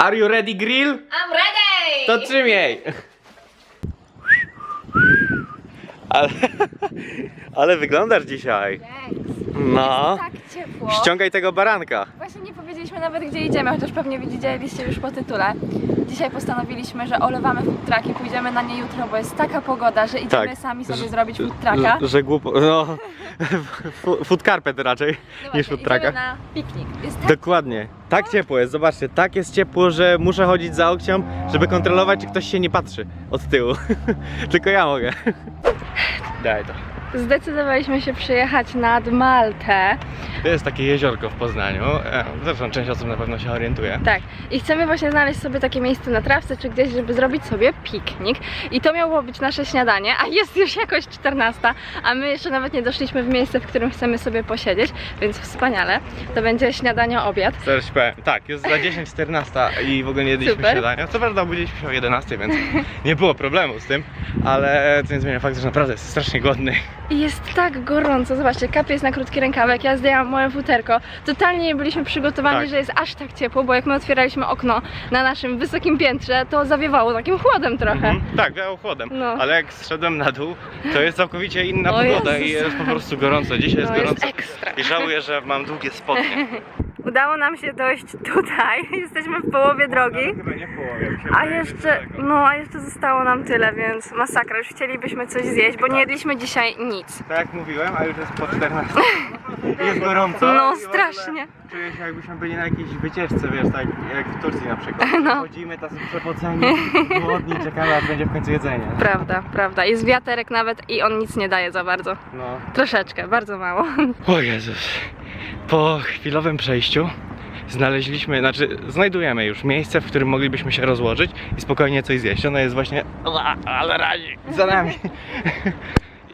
Are you ready grill? I'm ready! To czym jej? Ale, ale wyglądasz dzisiaj. No. Tak ciepło. Ściągaj tego baranka. Właśnie nie powiedzieliśmy nawet gdzie idziemy, chociaż pewnie widzieliście już po tytule. Dzisiaj postanowiliśmy, że olewamy food truck i pójdziemy na nie jutro, bo jest taka pogoda, że idziemy Tak. sami sobie zrobić food trucka. Że, że głupo. No. fu- Food carpet raczej No niż food trucka. idziemy na piknik. Jest tak Dokładnie. Tak ciepło jest, zobaczcie, tak jest ciepło, że muszę chodzić za okcią, żeby kontrolować, czy ktoś się nie patrzy od tyłu. Tylko ja mogę. Daj to. Zdecydowaliśmy się przyjechać nad Maltę. To jest takie jeziorko w Poznaniu. E, Zresztą część osób na pewno się orientuje. Tak. I chcemy właśnie znaleźć sobie takie miejsce na trawce czy gdzieś, żeby zrobić sobie piknik. I to miało być nasze śniadanie, a jest już jakoś 14, a my jeszcze nawet nie doszliśmy w miejsce, w którym chcemy sobie posiedzieć, więc wspaniale. To będzie śniadanie, obiad. Zaraz powiem. Tak, jest za 10-14 i w ogóle nie jedliśmy Super. śniadania. Co prawda obudziliśmy się o 11, więc nie było problemu z tym, ale to nie zmienia faktu, że naprawdę jest strasznie głodny. I jest tak gorąco, zobaczcie, kapie jest na krótki rękawek, ja zdjęłam moje futerko. Totalnie nie byliśmy przygotowani, Tak. że jest aż tak ciepło, bo jak my otwieraliśmy okno na naszym wysokim piętrze, to zawiewało takim chłodem trochę. Mhm. Tak, wiało chłodem, No. ale jak zszedłem na dół, to jest całkowicie inna pogoda Jezus. i jest po prostu gorąco. Dzisiaj jest No, jest gorąco. ekstra. I żałuję, że mam długie spodnie. Udało nam się dojść tutaj, jesteśmy w połowie drogi. Chyba nie w połowie. A jeszcze, no a jeszcze zostało nam tyle, więc masakra, już chcielibyśmy coś zjeść, bo nie jedliśmy dzisiaj nic. Tak jak mówiłem, a już jest po 14. Jest gorąco. No strasznie. Czuję się jakbyśmy byli na jakiejś wycieczce, wiesz, tak jak w Turcji na przykład. No. Chodzimy tacy przepoceni, głodni, czekamy aż będzie w końcu jedzenie. Prawda, prawda. Jest wiaterek nawet i on nic nie daje za bardzo. No. Troszeczkę, bardzo mało. O Jezus. Po chwilowym przejściu znaleźliśmy, znaczy znajdujemy już miejsce, w którym moglibyśmy się rozłożyć i spokojnie coś zjeść. Ono jest właśnie, Ła, ale razi, za nami.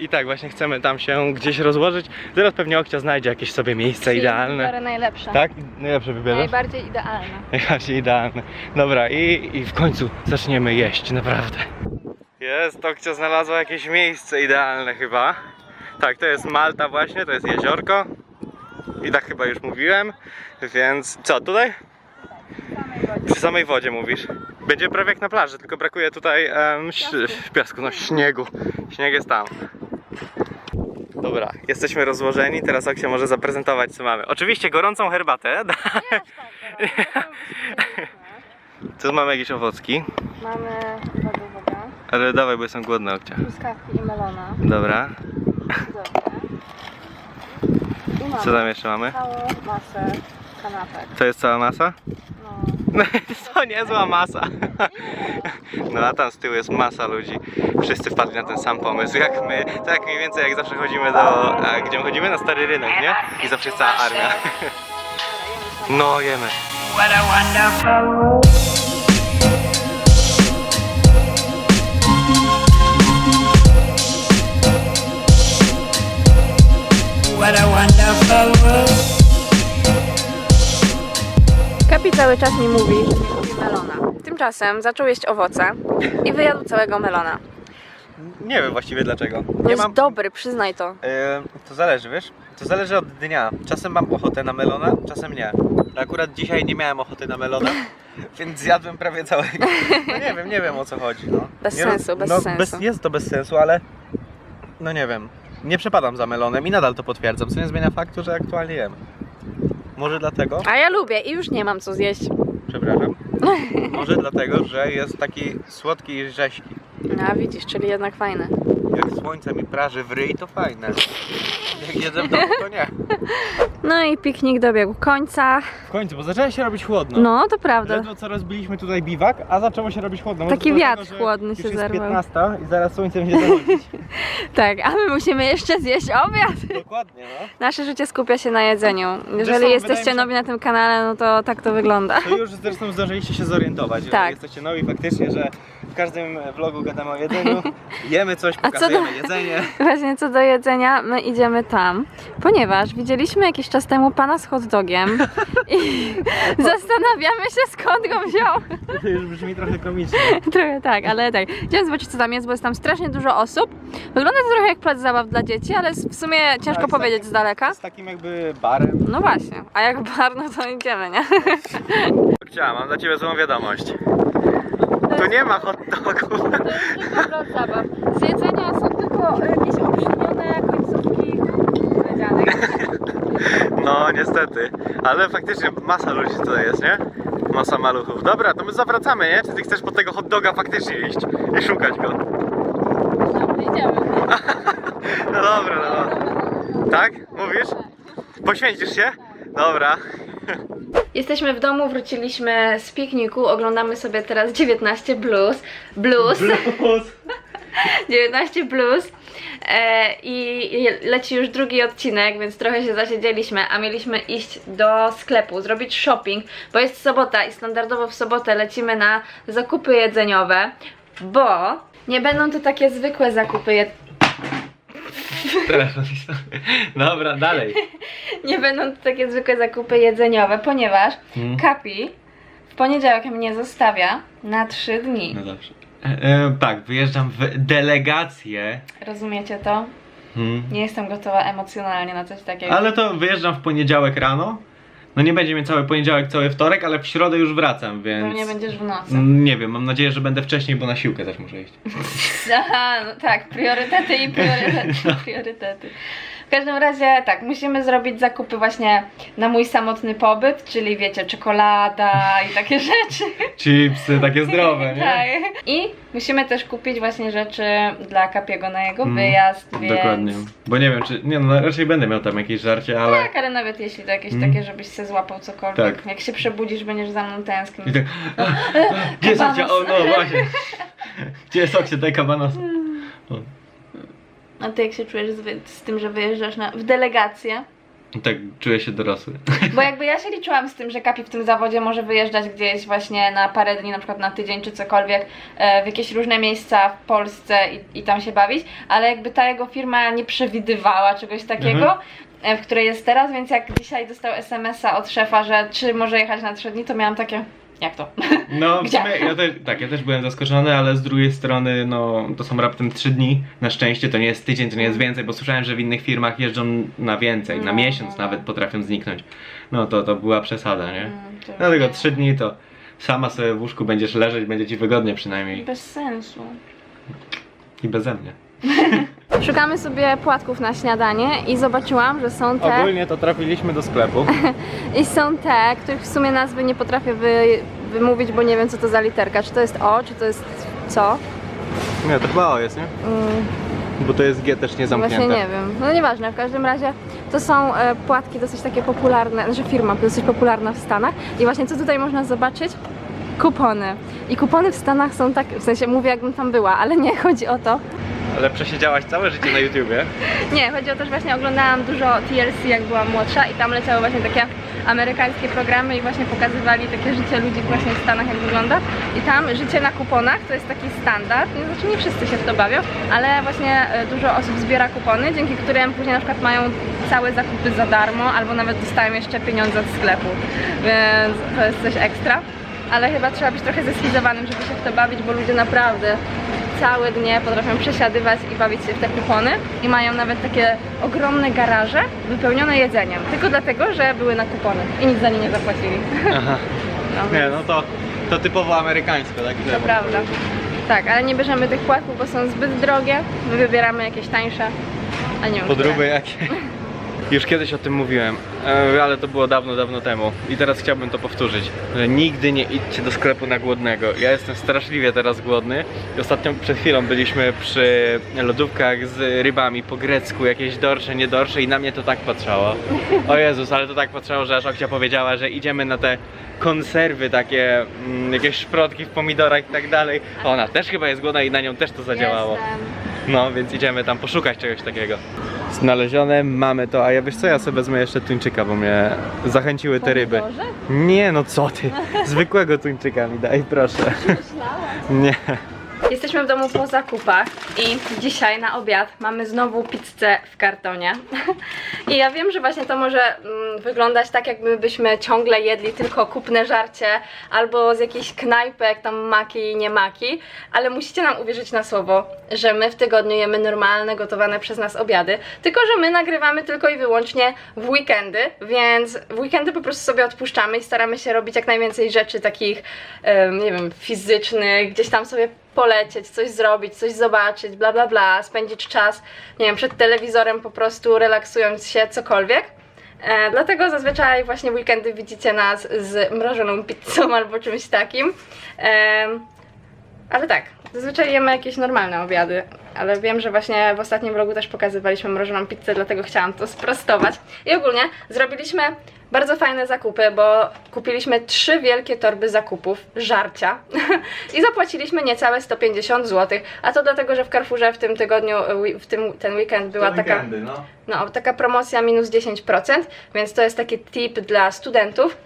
I tak właśnie chcemy tam się gdzieś rozłożyć. Teraz pewnie Okcia znajdzie jakieś sobie miejsce idealne. Biorę najlepsze. Tak? Najlepsze wybierzesz? Najbardziej idealne. Najbardziej idealne. Dobra, i, i w końcu zaczniemy jeść, naprawdę. Jest, Okcia znalazła jakieś miejsce idealne chyba. Tak, to jest Malta właśnie, to jest jeziorko. I tak chyba już mówiłem, więc co, tutaj? Przy samej wodzie mówisz. Będzie prawie jak na plaży, tylko brakuje tutaj ś- piasku, no śniegu. Śnieg jest tam. Dobra, jesteśmy rozłożeni, teraz Oksia może zaprezentować co mamy. Oczywiście gorącą herbatę. Tu mamy jakieś owocki, Mamy wodę, wodę, ale dawaj, bo jestem głodny, Okcia. truskawki i melona. Dobra, Cudownie. Mamy co tam jeszcze mamy? całą masę kanapek. To jest cała masa? No. To niezła masa. No a tam z tyłu jest masa ludzi. Wszyscy wpadli na ten sam pomysł jak my. Tak mniej więcej jak zawsze chodzimy do... A, gdzie my chodzimy? Na Stary Rynek, nie? I zawsze jest cała armia. No jemy. What a wonderful world. Kapi cały czas mi mówi, że nie lubi melona. Tymczasem zaczął jeść owoce i wyjadł całego melona. Nie wiem właściwie dlaczego. To Nie jest mam... dobry, przyznaj to. E, to zależy, wiesz? To zależy od dnia. Czasem mam ochotę na melona, czasem nie. Akurat dzisiaj nie miałem ochoty na melona, więc zjadłem prawie całego. No nie wiem, nie wiem o co chodzi. No. Bez nie sensu, bez no, sensu. jest to bez sensu, ale no nie wiem. Nie przepadam za melonem i nadal to potwierdzam, co nie zmienia faktu, że aktualnie jem. Może dlatego, A ja lubię i już nie mam co zjeść. przepraszam, może dlatego, że jest taki słodki i rzeźki. A widzisz, czyli jednak fajne. Jak słońce mi praży w ryj, to fajne. Jedzę w domu, to nie. No i piknik dobiegł końca. W końcu, bo zaczęło się robić chłodno. No, to prawda. Ledwo co rozbiliśmy tutaj biwak, a zaczęło się robić chłodno. Może Taki wiatr że chłodny już się jest zerwał. 15 i zaraz słońce będzie zachodzić. Tak, a my musimy jeszcze zjeść obiad. Dokładnie, no. Nasze życie skupia się na jedzeniu. Jeżeli jesteście wydaje mi się- nowi na tym kanale, no to tak to wygląda. To już zresztą zdążyliście się zorientować, że Tak. jesteście nowi faktycznie, że każdym vlogu gadamy o jedzeniu, jemy coś, pokazujemy jedzenie. Właśnie co do jedzenia, my idziemy tam. ponieważ widzieliśmy jakiś czas temu pana z hot dogiem i zastanawiamy się skąd go wziął. To już brzmi trochę komicznie. Trochę tak, ale tak. Chciałam zobaczyć co tam jest, bo jest tam strasznie dużo osób. Wygląda to trochę jak plac zabaw dla dzieci, ale w sumie ciężko Tak, powiedzieć z daleka. Z takim jakby barem. No właśnie, a jak bar, no to idziemy, nie? Chciałam, mam dla ciebie złą wiadomość. Tu nie ma hot dogów. To jest tylko plac zabaw. Z jedzenia są tylko jakieś oprzednione końcówki powiedzianych. No niestety, ale faktycznie masa ludzi tutaj jest, nie? Masa maluchów. Dobra, to my zawracamy, nie? Czy ty chcesz po tego hot doga faktycznie iść i szukać go? Idziemy. No dobra, no. Tak? Mówisz? Poświęcisz się? Dobra. Jesteśmy w domu, wróciliśmy z pikniku, oglądamy sobie teraz 19 blues. Blues. 19 plus e, i leci już drugi odcinek, więc trochę się zasiedzieliśmy, a mieliśmy iść do sklepu, zrobić shopping, bo jest sobota i standardowo w sobotę lecimy na zakupy jedzeniowe, bo nie będą to takie zwykłe zakupy jed- Telefon. Dobra, dalej. nie będą to takie zwykłe zakupy jedzeniowe, ponieważ Hmm. Kapi w poniedziałek mnie zostawia na 3 dni. No dobrze. E, e, tak, wyjeżdżam w delegację. Rozumiecie to? Hmm. Nie jestem gotowa emocjonalnie na coś takiego. Ale to wyjeżdżam w poniedziałek rano. No nie będzie mnie cały poniedziałek, cały wtorek, ale w środę już wracam, więc... Pewnie będziesz w nocy. Mm, Nie wiem, mam nadzieję, że będę wcześniej, bo na siłkę też muszę iść. Aha, no tak, priorytety i priorytety, priorytety. W każdym razie tak, musimy zrobić zakupy właśnie na mój samotny pobyt, czyli wiecie, czekolada i takie rzeczy. Chipsy, takie zdrowe, nie? tak. I musimy też kupić właśnie rzeczy dla Kapiego na jego Mm, wyjazd, więc... Dokładnie. Bo nie wiem, czy. Nie no, raczej będę miał tam jakieś żarcie, ale. Tak, ale nawet jeśli to jakieś Mm. takie, żebyś se złapał cokolwiek. Tak. Jak się przebudzisz, będziesz za mną tęsknił. I tak. Gdzie jest Okcia? O, no właśnie. Gdzie jest Okcia? Daj kabanos. A ty jak się czujesz z, z tym, że wyjeżdżasz na, w delegację? Tak, czuję się dorosły. Bo jakby ja się liczyłam z tym, że Kapi w tym zawodzie może wyjeżdżać gdzieś właśnie na parę dni, na przykład na tydzień czy cokolwiek, e, w jakieś różne miejsca w Polsce i, i tam się bawić, ale jakby ta jego firma nie przewidywała czegoś takiego, Mhm. e, w której jest teraz, więc jak dzisiaj dostał SMS-a od szefa, że czy może jechać na trzy dni, to miałam takie, jak to? No, w sumie ja też, tak, ja też byłem zaskoczony, ale z drugiej strony, no, to są raptem 3 dni. Na szczęście to nie jest tydzień, to nie jest więcej, bo słyszałem, że w innych firmach jeżdżą na więcej, na No, miesiąc no. nawet potrafią zniknąć. No to, to była przesada, nie? Mm, już Dlatego. 3 dni to sama sobie w łóżku będziesz leżeć, będzie ci wygodnie przynajmniej. Bez sensu. I beze mnie. Szukamy sobie płatków na śniadanie i zobaczyłam, że są te Ogólnie to trafiliśmy do sklepu. i są te, których w sumie nazwy nie potrafię wy, wymówić, bo nie wiem co to za literka. Czy to jest O, czy to jest co? Nie, to chyba O jest, nie? Mm, Bo to jest G też nie zamknięte. Właśnie nie wiem. No nieważne, w każdym razie to są e, płatki dosyć takie popularne, znaczy firma dosyć popularna w Stanach. I właśnie co tutaj można zobaczyć? Kupony. I kupony w Stanach są tak, w sensie mówię jakbym tam była, ale nie chodzi o to. Ale przesiedziałaś całe życie na YouTubie. Nie, chodzi o to, że właśnie oglądałam dużo TLC jak byłam młodsza i tam leciały właśnie takie amerykańskie programy i właśnie pokazywali takie życie ludzi właśnie w Stanach jak wygląda i tam życie na kuponach to jest taki standard, nie, znaczy nie wszyscy się w to bawią, ale właśnie e, dużo osób zbiera kupony, dzięki którym później na przykład mają całe zakupy za darmo albo nawet dostają jeszcze pieniądze od sklepu, więc to jest coś ekstra. Ale chyba trzeba być trochę zeschizowanym, żeby się w to bawić, bo ludzie naprawdę całe dnie potrafią przesiadywać i bawić się w te kupony i mają nawet takie ogromne garaże wypełnione jedzeniem, tylko dlatego, że były na kupony i nic za nie nie zapłacili. Aha. No, Nie, no to, to typowo amerykańsko, tak? to prawda. Tak, ale nie bierzemy tych płatków, bo są zbyt drogie, my wybieramy jakieś tańsze, a nie wiem, Podróby jakie. Już kiedyś o tym mówiłem, e, ale to było dawno, dawno temu. I teraz chciałbym to powtórzyć, że nigdy nie idźcie do sklepu na głodnego. Ja jestem straszliwie teraz głodny. I ostatnio przed chwilą byliśmy przy lodówkach z rybami po grecku, jakieś dorsze, niedorsze i na mnie to tak patrzało. O Jezus, ale to tak patrzało, że aż Okcia powiedziała, że idziemy na te konserwy takie, mm, jakieś szprotki w pomidorach i tak dalej. Ona też chyba jest głodna i na nią też to zadziałało. No, więc idziemy tam poszukać czegoś takiego. Znalezione, mamy to, a ja wiesz co, ja sobie wezmę jeszcze tuńczyka, bo mnie zachęciły te ryby. Pomidorze? Nie, no co ty, zwykłego tuńczyka mi daj, proszę. Myślałam. Nie. Jesteśmy w domu po zakupach i dzisiaj na obiad mamy znowu pizzę w kartonie. I ja wiem, że właśnie to może mm, wyglądać tak, jakbyśmy ciągle jedli tylko kupne żarcie albo z jakichś knajpek, tam maki i nie maki, ale musicie nam uwierzyć na słowo, że my w tygodniu jemy normalne, gotowane przez nas obiady, tylko że my nagrywamy tylko i wyłącznie w weekendy, więc w weekendy po prostu sobie odpuszczamy i staramy się robić jak najwięcej rzeczy takich, nie wiem, fizycznych, gdzieś tam sobie polecieć, coś zrobić, coś zobaczyć, bla bla bla, spędzić czas, nie wiem, przed telewizorem po prostu relaksując się, cokolwiek. E, dlatego zazwyczaj właśnie weekendy widzicie nas z mrożoną pizzą albo czymś takim. Em, ale tak, zazwyczaj jemy jakieś normalne obiady, ale wiem, że właśnie w ostatnim vlogu też pokazywaliśmy mrożoną pizzę, dlatego chciałam to sprostować. I ogólnie zrobiliśmy bardzo fajne zakupy, bo kupiliśmy trzy wielkie torby zakupów, żarcia i zapłaciliśmy niecałe 150 zł, a to dlatego, że w Carrefourze w tym tygodniu, w tym, ten weekend była taka no. no, taka promocja minus 10%, więc to jest taki tip dla studentów.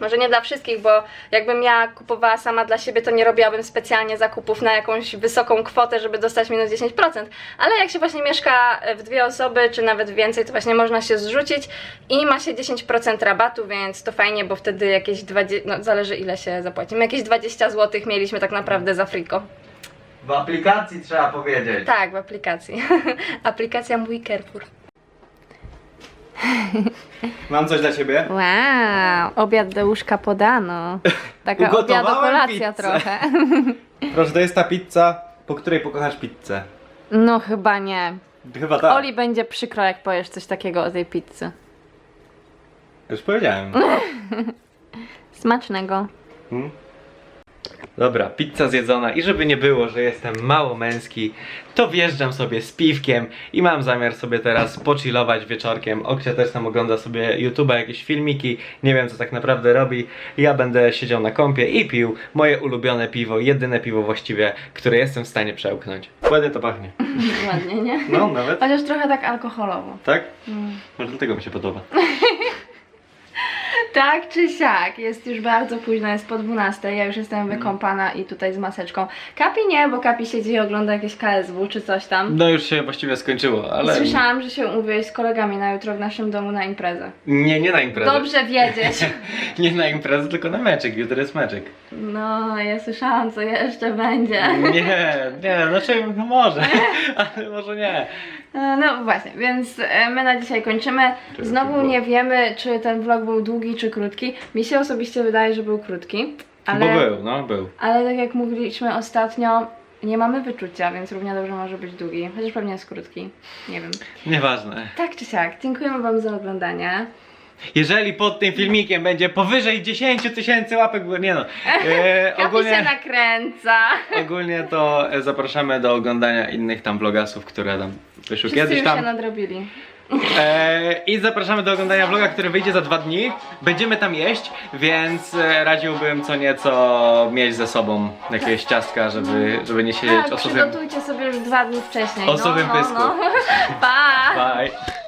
Może nie dla wszystkich, bo jakbym ja kupowała sama dla siebie, to nie robiłabym specjalnie zakupów na jakąś wysoką kwotę, żeby dostać minus 10%. Ale jak się właśnie mieszka w dwie osoby, czy nawet więcej, to właśnie można się zrzucić i ma się 10% rabatu, więc to fajnie, bo wtedy jakieś 20, no zależy ile się zapłacimy, jakieś 20 zł mieliśmy tak naprawdę za friko. W aplikacji trzeba powiedzieć. Tak, w aplikacji. Aplikacja mój Carrefour. Mam coś dla ciebie. Wow, obiad do łóżka podano. Taka Ugotowałem obiadokolacja pizzę. trochę. Proszę, to jest ta pizza, po której pokochasz pizzę. No chyba nie. Chyba tak. Oli będzie przykro, jak powiesz coś takiego o tej pizzy. Już powiedziałem. Smacznego. Hmm? Dobra, pizza zjedzona i żeby nie było, że jestem mało męski, to wjeżdżam sobie z piwkiem i mam zamiar sobie teraz pochillować wieczorkiem. Okcia też tam ogląda sobie YouTube'a, jakieś filmiki, nie wiem co tak naprawdę robi. Ja będę siedział na kąpie i pił moje ulubione piwo, jedyne piwo właściwie, które jestem w stanie przełknąć. Ładnie to pachnie. Ładnie, nie? No, nawet. Chociaż trochę tak alkoholowo. Tak? Może dlatego mi się podoba. Tak czy siak, jest już bardzo późno, jest po 12, ja już jestem wykąpana i tutaj z maseczką. Kapi nie, bo Kapi siedzi i ogląda jakieś KSW czy coś tam. No już się właściwie skończyło, ale... Słyszałam, że się umówiłeś z kolegami na jutro w naszym domu na imprezę. Nie, nie na imprezę. Dobrze wiedzieć. Nie na imprezę, tylko na meczek. Jutro jest meczek. No, ja słyszałam, co jeszcze będzie. Nie, nie, znaczy no może, ale może nie. E, No właśnie, więc e, my na dzisiaj kończymy. Czy Znowu nie wiemy, czy ten vlog był długi, czy krótki. Mi się osobiście wydaje, że był krótki. Ale, Bo był, no był. ale tak jak mówiliśmy ostatnio, nie mamy wyczucia, więc równie dobrze może być długi. Chociaż pewnie jest krótki. Nie wiem. Nieważne. Tak czy siak, dziękujemy Wam za oglądanie. Jeżeli pod tym filmikiem będzie powyżej 10 tysięcy łapek, górę- nie no. E, Kapi się ogólnie, nakręca. ogólnie to e, zapraszamy do oglądania innych tam vlogasów, które tam wyszły Wszyscy kiedyś już się tam. nadrobili. E, I zapraszamy do oglądania vloga, który wyjdzie za dwa dni. Będziemy tam jeść, więc e, radziłbym co nieco mieć ze sobą jakieś ciastka, żeby, żeby nie siedzieć Tak, o suchym, przygotujcie sobie już dwa dni wcześniej. o no, no, pysku. no. Pa! Bye.